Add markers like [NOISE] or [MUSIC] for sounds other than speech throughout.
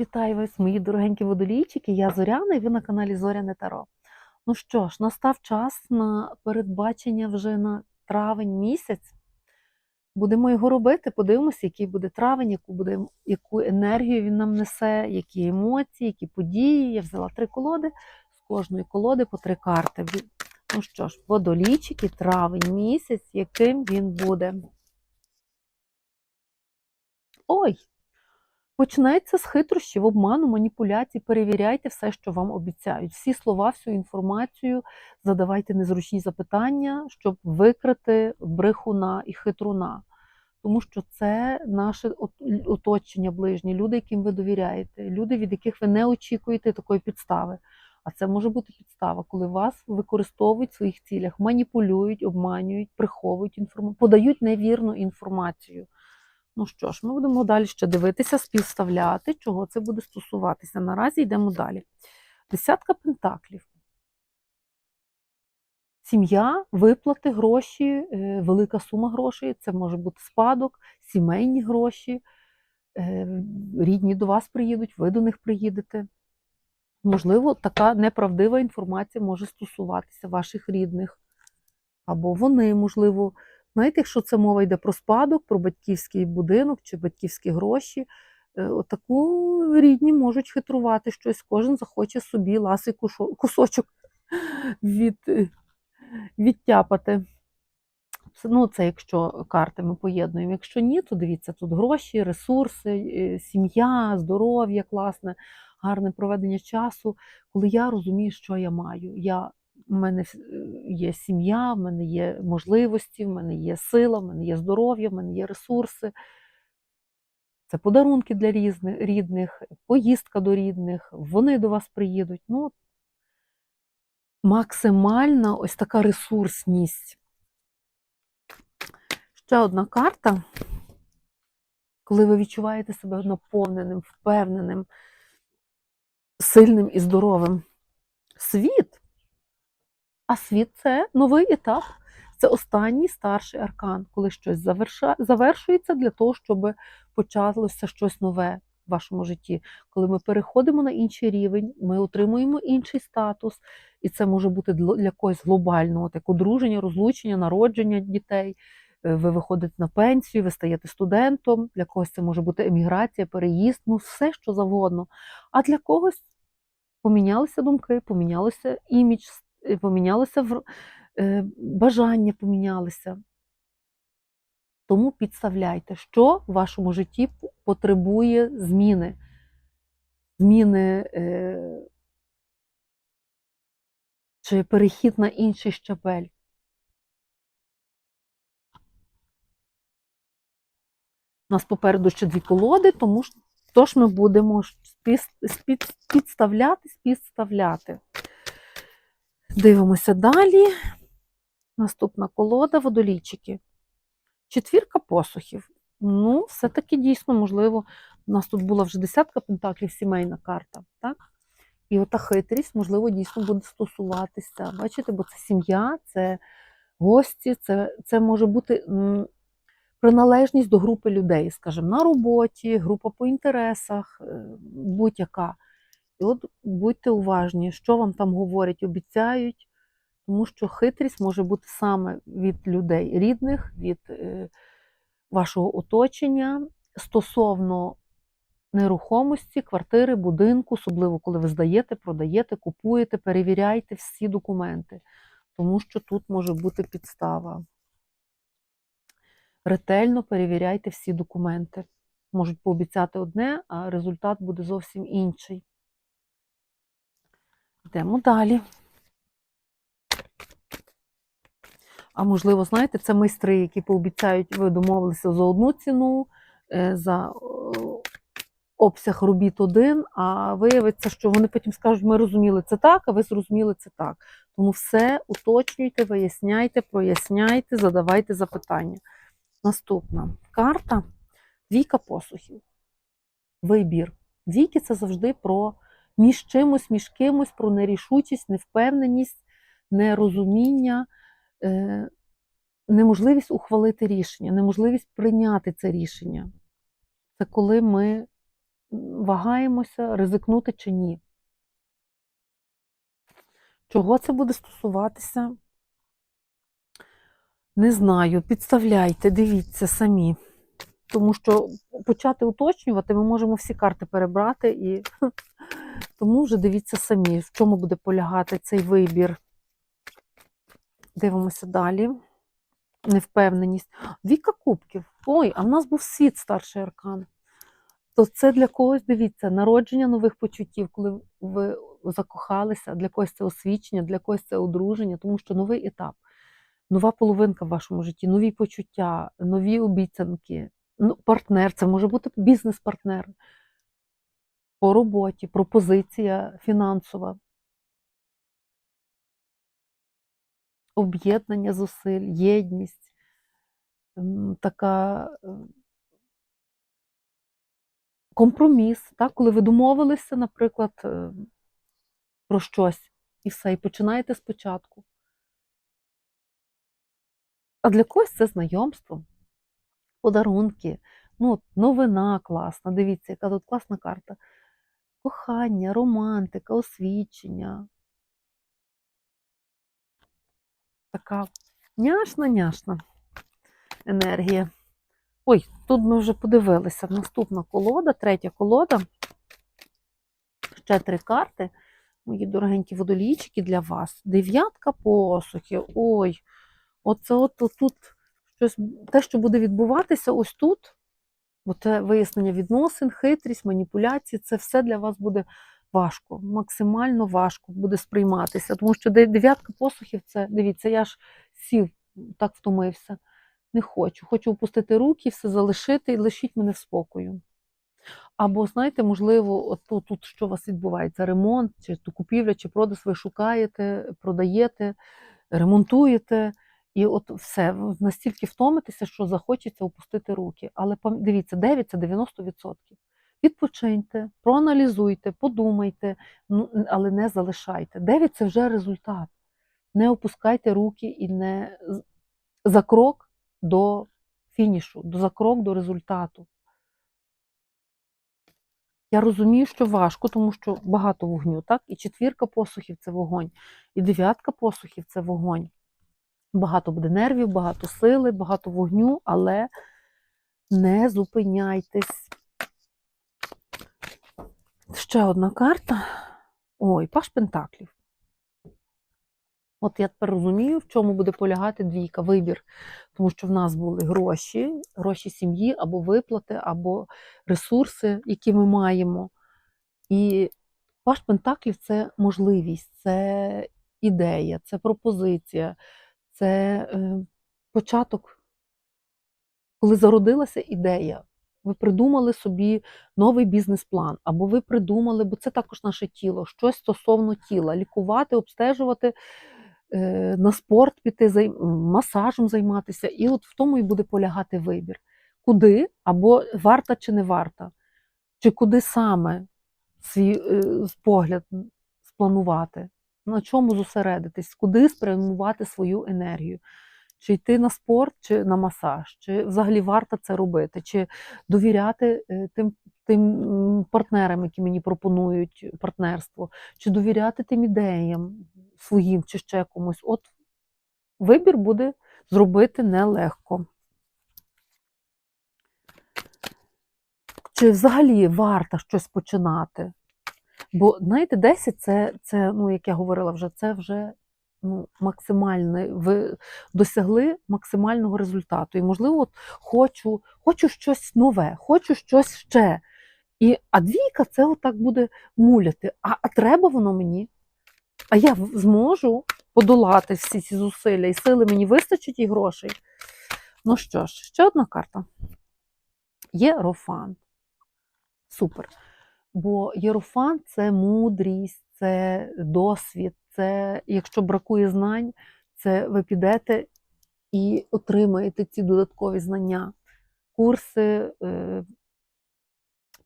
Вітаю вас, мої дорогенькі водолійчики. Я Зоряна і ви на каналі Зоряне Таро. Ну що ж, настав час на передбачення вже на травень місяць. Будемо його робити, подивимося, який буде травень, яку, буде, яку енергію він нам несе, які емоції, які події. Я взяла три колоди, з кожної колоди по три карти. Ну що ж, водолійчики, травень місяць, яким він буде. Ой! Почнеться з хитрощів, обману, маніпуляцій. Перевіряйте все, що вам обіцяють. Всі слова, всю інформацію, задавайте незручні запитання, щоб викрити брехуна і хитруна. Тому що це наше оточення ближні, люди, яким ви довіряєте, люди, від яких ви не очікуєте такої підстави. А це може бути підстава, коли вас використовують в своїх цілях, маніпулюють, обманюють, приховують інформацію, подають невірну інформацію. Ну що ж, ми будемо далі ще дивитися, співставляти, чого це буде стосуватися. Наразі йдемо далі. Десятка пентаклів. Сім'я, виплати, гроші, е, велика сума грошей. Це може бути спадок, сімейні гроші, е, рідні до вас приїдуть, ви до них приїдете. Можливо, така неправдива інформація може стосуватися ваших рідних. Або вони, можливо, Знаєте, якщо це мова йде про спадок, про батьківський будинок чи батьківські гроші, е, отаку рідні можуть хитрувати щось, кожен захоче собі ласий кусочок від, відтяпати. Ну, Це якщо карти ми поєднуємо. Якщо ні, то дивіться, тут гроші, ресурси, е, сім'я, здоров'я класне, гарне проведення часу, коли я розумію, що я маю. Я в мене є сім'я, в мене є можливості, в мене є сила, в мене є здоров'я, в мене є ресурси. Це подарунки для різних, рідних, поїздка до рідних, вони до вас приїдуть. Ну, Максимальна ось така ресурсність. Ще одна карта, коли ви відчуваєте себе наповненим, впевненим, сильним і здоровим. Світ а світ це новий етап. Це останній старший аркан, коли щось завершується для того, щоб почалося щось нове в вашому житті. Коли ми переходимо на інший рівень, ми отримуємо інший статус, і це може бути для когось глобального, як одруження, розлучення, народження дітей. Е, ви виходите на пенсію, ви стаєте студентом, для когось це може бути еміграція, переїзд, ну все що завгодно. А для когось помінялися думки, помінялися імідж, помінялося в е, бажання помінялися. Тому підставляйте, що в вашому житті потребує зміни. Зміни е, чи перехід на інший щабель. У нас попереду ще дві колоди, тому тож ми будемо підставляти, підставляти. Дивимося далі. Наступна колода водолійчики. Четвірка посухів. Ну, все-таки дійсно, можливо, у нас тут була вже десятка пентаклів, сімейна карта. так? І ота хитрість, можливо, дійсно буде стосуватися. Бачите, бо це сім'я, це гості, це це може бути приналежність до групи людей, скажімо, на роботі, група по інтересах, е, будь-яка. От будьте уважні, що вам там говорять, обіцяють, тому що хитрість може бути саме від людей рідних, від е, вашого оточення стосовно нерухомості, квартири, будинку, особливо коли ви здаєте, продаєте, купуєте, перевіряйте всі документи, тому що тут може бути підстава. Ретельно перевіряйте всі документи. Можуть пообіцяти одне, а результат буде зовсім інший. Йдемо далі. А можливо, знаєте, це майстри, які пообіцяють, ви домовилися за одну ціну, е, за обсяг робіт один, а виявиться, що вони потім скажуть, ми розуміли це так, а ви зрозуміли це так. Тому все уточнюйте, виясняйте, проясняйте, задавайте запитання. Наступна карта двійка посухів. Вибір. Двійки це завжди про між чимось, між кимось, про нерішучість, невпевненість, нерозуміння, е, неможливість ухвалити рішення, неможливість прийняти це рішення. Це коли ми вагаємося, ризикнути чи ні. Чого це буде стосуватися? Не знаю. Підставляйте, дивіться самі. Тому що почати уточнювати ми можемо всі карти перебрати, і [LAUGHS] тому вже дивіться самі, в чому буде полягати цей вибір. Дивимося далі. Невпевненість. Віка кубків. Ой, а в нас був світ старший аркан. То це для когось, дивіться, народження нових почуттів, коли ви закохалися, для когось це освічення, для когось це одруження, тому що новий етап, нова половинка в вашому житті, нові почуття, нові обіцянки, ну, партнер, це може бути бізнес-партнер по роботі, пропозиція фінансова, об'єднання зусиль, єдність, така е, компроміс, так? коли ви домовилися, наприклад, е, про щось і все, і починаєте спочатку. А для когось це знайомство, подарунки, ну, новина класна. Дивіться, яка тут класна карта. Кохання, романтика, освічення. Така няшна-няшна енергія. Ой, тут ми вже подивилися. Наступна колода, третя колода. Ще три карти. Мої дорогенькі водолійчики для вас. Дев'ятка посухів. Ой, оце от тут щось, те, що буде відбуватися ось тут. Бо це вияснення відносин, хитрість, маніпуляції, це все для вас буде важко, максимально важко буде сприйматися. Тому що дев'ятка посухів це, дивіться, я ж сів, так втомився. Не хочу. Хочу опустити руки, все залишити і лишіть мене в спокою. Або, знаєте, можливо, от тут, що у вас відбувається? Ремонт, чи купівля, чи продаж, ви шукаєте, продаєте, ремонтуєте, і от все, настільки втомитеся, що захочеться опустити руки. Але дивіться, 9 це 90%. Відпочиньте, проаналізуйте, подумайте, ну, але не залишайте. 9 це вже результат. Не опускайте руки і не за крок до фінішу, за крок до результату. Я розумію, що важко, тому що багато вогню, так? І четвірка посухів це вогонь, і дев'ятка посухів це вогонь. Багато буде нервів, багато сили, багато вогню, але не зупиняйтесь. Ще одна карта. Ой, Паш Пентаклів. От я тепер розумію, в чому буде полягати двійка, вибір. Тому що в нас були гроші, гроші сім'ї, або виплати, або ресурси, які ми маємо. І Паш Пентаклів це можливість, це ідея, це пропозиція, це е, початок, коли зародилася ідея. Ви придумали собі новий бізнес-план, або ви придумали, бо це також наше тіло, щось стосовно тіла, лікувати, обстежувати, е, на спорт піти, масажем займатися. І от в тому і буде полягати вибір. Куди, або варта чи не варта, чи куди саме свій е, погляд спланувати, на чому зосередитись, куди спрямувати свою енергію. Чи йти на спорт, чи на масаж, чи взагалі варто це робити, чи довіряти е, тим, тим партнерам, які мені пропонують партнерство, чи довіряти тим ідеям своїм, чи ще комусь. От вибір буде зробити нелегко. Чи взагалі варто щось починати? Бо, знаєте, 10 це, це, ну, як я говорила вже, це вже ну, максимальне. Ви досягли максимального результату. І, можливо, от хочу, хочу щось нове, хочу щось ще. І, а двійка це отак буде муляти. А, а треба воно мені? А я зможу подолати всі ці зусилля, і сили мені вистачить і грошей. Ну що ж, ще одна карта. Єрофант. Супер. Бо єрофант це мудрість, це досвід, це якщо бракує знань, це ви підете і отримаєте ці додаткові знання, курси, е,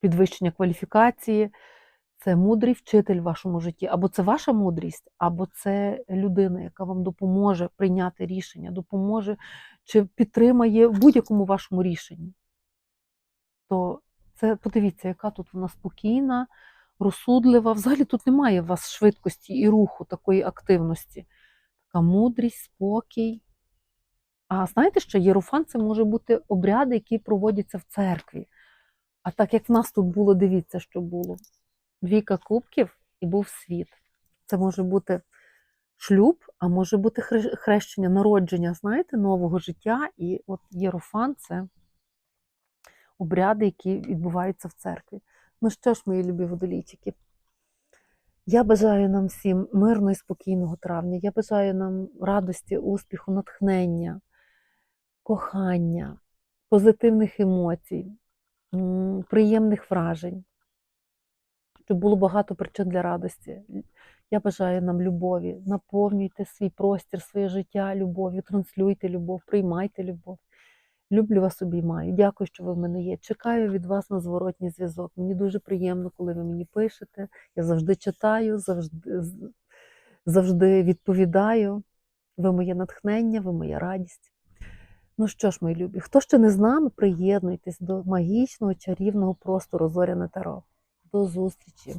підвищення кваліфікації. Це мудрий вчитель в вашому житті. Або це ваша мудрість, або це людина, яка вам допоможе прийняти рішення, допоможе чи підтримає в будь-якому вашому рішенні. То Це подивіться, яка тут вона спокійна, розсудлива. Взагалі тут немає у вас швидкості і руху, такої активності. Така мудрість, спокій. А знаєте, що єрофан це може бути обряди, які проводяться в церкві. А так як в нас тут було, дивіться, що було. Двійка кубків і був світ. Це може бути шлюб, а може бути хрещення, народження, знаєте, нового життя. І от єрофан це обряди, які відбуваються в церкві. Ну що ж, мої любі водолійчики, я бажаю нам всім мирного і спокійного травня. Я бажаю нам радості, успіху, натхнення, кохання, позитивних емоцій, приємних вражень, щоб було багато причин для радості. Я бажаю нам любові. Наповнюйте свій простір, своє життя любов'ю, транслюйте любов, приймайте любов. Люблю вас обіймаю. Дякую, що ви в мене є. Чекаю від вас на зворотній зв'язок. Мені дуже приємно, коли ви мені пишете. Я завжди читаю, завжди, завжди відповідаю. Ви моє натхнення, ви моя радість. Ну що ж, мої любі, хто ще не з нами, приєднуйтесь до магічного чарівного простору Зоряне Таро. До зустрічі!